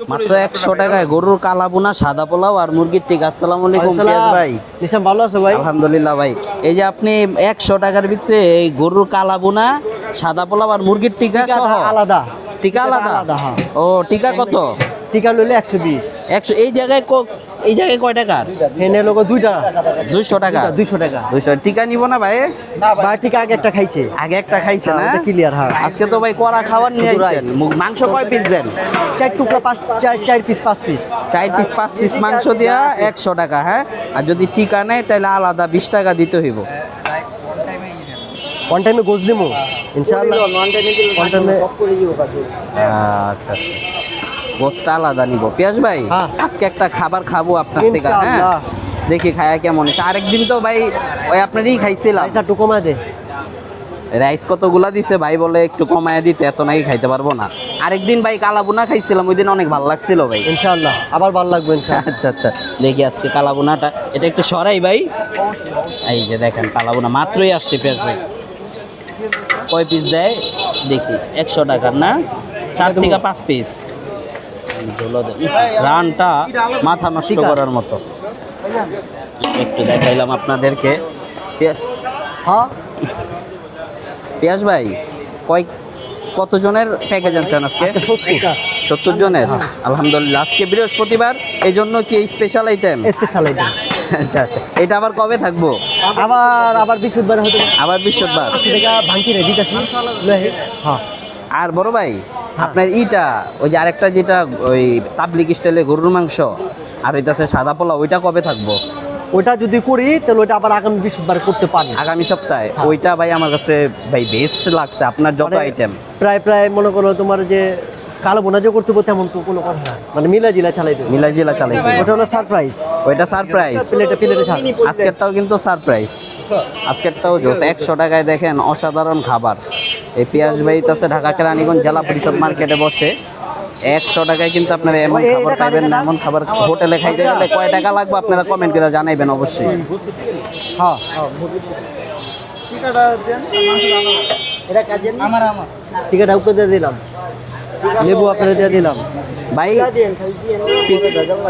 মাত্র একশো টাকায় গরুর কালা বোনা সাদা পোলাও আর মুরগির টিকা। আসসালামু আলাইকুম ভাই। নিশাম ভালো আছো ভাই? আলহামদুলিল্লাহ ভাই। এই যে আপনি একশো টাকার ভিতরে এই গরুর কালা বোনা সাদা পোলাও আর মুরগির টিকা সহ? আলাদা। টিকা আলাদা? আলাদা, হ্যাঁ। ও টিকা কত? টিকা লইলে একশো বিশ। একশো এই জায়গায় ক- এই জায়গায় কয় টাকার এনে লোক দুইটা। দুইশো টাকা? দুইশো টাকা। দুইশো। টিকা নিব না ভাই? ভাই টিকা আগে একটা খাইছে। আগে একটা খাইছে না? ক্লিয়ার হ্যাঁ। আজকে তো ভাই কড়া খাবার নিয়ে শুধু মাংস কয় পিস দেন? চার টুকরা পাঁচ চার চার পিস পাঁচ পিস চার পিস পাঁচ পিস মাংস দিয়া একশো টাকা হ্যাঁ? আর যদি টিকা নেয় তাহলে আলাদা বিশ টাকা দিতে হইব। ওয়ান টাইমে গোজ দিমু। ইনশাআল্লাহ। ওয়ান টাইমে আচ্ছা আচ্ছা। গোসটা আলাদা নিব। পিয়াস ভাই হ্যাঁ। আজকে একটা খাবার খাব আপনার থেকে হ্যাঁ? দেখি খায়া কেমন হয়েছে। আরেকদিন তো ভাই ওই আপনারই খাইছিলাম। টুকু কমায় দে। রাইস কতগুলা দিছে ভাই বলে একটু কমায় দিতে এত নাকি খাইতে পারব না। আরেকদিন ভাই কালাবুনা খাইছিলাম ওই দিন অনেক ভালো লাগছিল ভাই। ইনশাআল্লাহ আবার ভালো লাগবে ইনশাআল্লাহ। আচ্ছা আচ্ছা দেখি আজকে কালাবুনাটা। এটা একটু সরাই ভাই। এই যে দেখেন কালাবুনা মাত্রই আসছে পেঁয়াজ ভাই। কয় পিস দেয়? দেখি একশো টাকার না? চার থেকে পাঁচ পিস রানটা মাথা নষ্ট করার মতো। একটু দেখাইলাম আপনাদেরকে। পেঁয়াজ হ্যাঁ? ভাই কয় কতজনের প্যাকেজ আনছেন আজকে? সত্তর। জনের? আলহামদুলিল্লাহ আজকে বৃহস্পতিবার এই জন্য কি স্পেশাল আইটেম স্পেশাল আইটেম আচ্ছা আচ্ছা। এটা আবার কবে থাকব? আবার আবার বৃহস্পতিবার হতে আবার বৃহস্পতিবার। ভাঙতি হ্যাঁ। আর বড় ভাই আপনার ইটা ওই যে আরেকটা যেটা ওই তাবলিক স্টাইলে গরুর মাংস আর ওইটাছে সাদা পোলা ওইটা কবে থাকব? ওইটা যদি করি তাহলে ওইটা আবার আগামী বৃহস্পতিবার করতে পারি। আগামী সপ্তাহে? ওইটা ভাই আমার কাছে ভাই বেস্ট লাগছে আপনার যত মানে আইটেম প্রায় প্রায় মনে করো তোমার যে কালো বোনা যে করতে পারো তেমন তো কোনো কথা না মানে মিলা জিলা চালাই দেবে। মিলা জিলা চালাই ওটা হলো সারপ্রাইজ ওইটা সারপ্রাইজ প্লেটে প্লেটে আজকেরটাও কিন্তু সারপ্রাইজ আজকেরটাও জোস। একশো টাকায় দেখেন অসাধারণ খাবার। এই পেঁয়াজ বাড়িতে আছে ঢাকা কেরানীগঞ্জ জেলা পরিষদ মার্কেটে বসে। একশো টাকায় কিন্তু আপনারা এমন খাবার পাবেন না এমন খাবার হোটেলে খাইতে গেলে কয় টাকা লাগবে আপনারা কমেন্ট করে জানাইবেন অবশ্যই। হ্যাঁ। উপরে দিয়ে দিলাম। লেবু আপনারা দিয়ে দিলাম। ভাই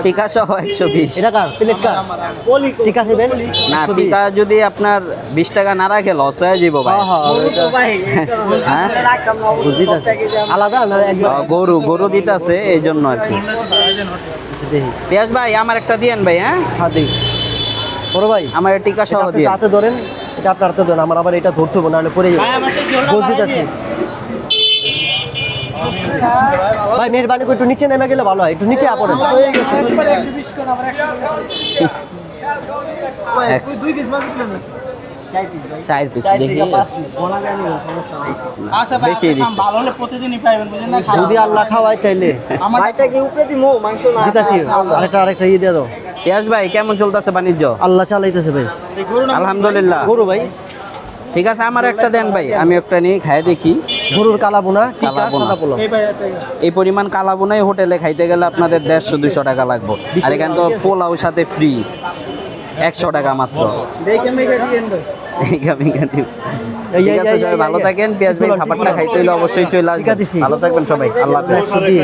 টিকা সহ একশো বিশ। আছে দেন না টিকা যদি আপনার বিশ টাকা না রাখে লস হয়ে যাব ভাই। হ্যাঁ হ্যাঁ হ্যাঁ? আলাদা গরু গরু দিতেছে এই জন্য আর কি। পেঁয়াজ ভাই আমার একটা দিয়েন ভাই হ্যাঁ? হ্যাঁ দেখি বড় ভাই আমার টিকা সহ দিয়ে হাতে ধরেন এটা আপনার হাতে ধরেন আমার আবার এটা ধরতে হবে নাহলে পরে যাবে বুঝতে ভাই মেহরবানি করে একটু নিচে নেমে গেলে ভালো হয় একটু নিচে আপড়েন চার পিস দেখি। আচ্ছা বেশি দিছে। ভালো হলে প্রতিদিনই পাইবেন বুঝলেন না? যদি আল্লাহ খাওয়ায় তাইলে। আরেকটা আরেকটা ইয়ে দিয়ে দাও। ভাই কেমন চলতেছে বাণিজ্য? আল্লাহ চালাইতেছে ভাই। আলহামদুলিল্লাহ। গরু ভাই। ঠিক আছে আমার একটা দেন ভাই আমি একটা নিয়ে খাই দেখি। গরুর কালাবোনা কালা বোনা। সাদা এই পরিমাণ কালাবুনাই হোটেলে খাইতে গেলে আপনাদের দেড়শো দুশো টাকা লাগবে। আর এখানে তো পোলাও সাথে ফ্রি একশো টাকা মাত্র। ঠিক আছে সবাই ভালো থাকেন পেঁয়াজ ভাই খাবারটা খাইতে হইলে অবশ্যই চলে আসবে আসবেন ভালো থাকবেন সবাই। আল্লাহ হাফেজ।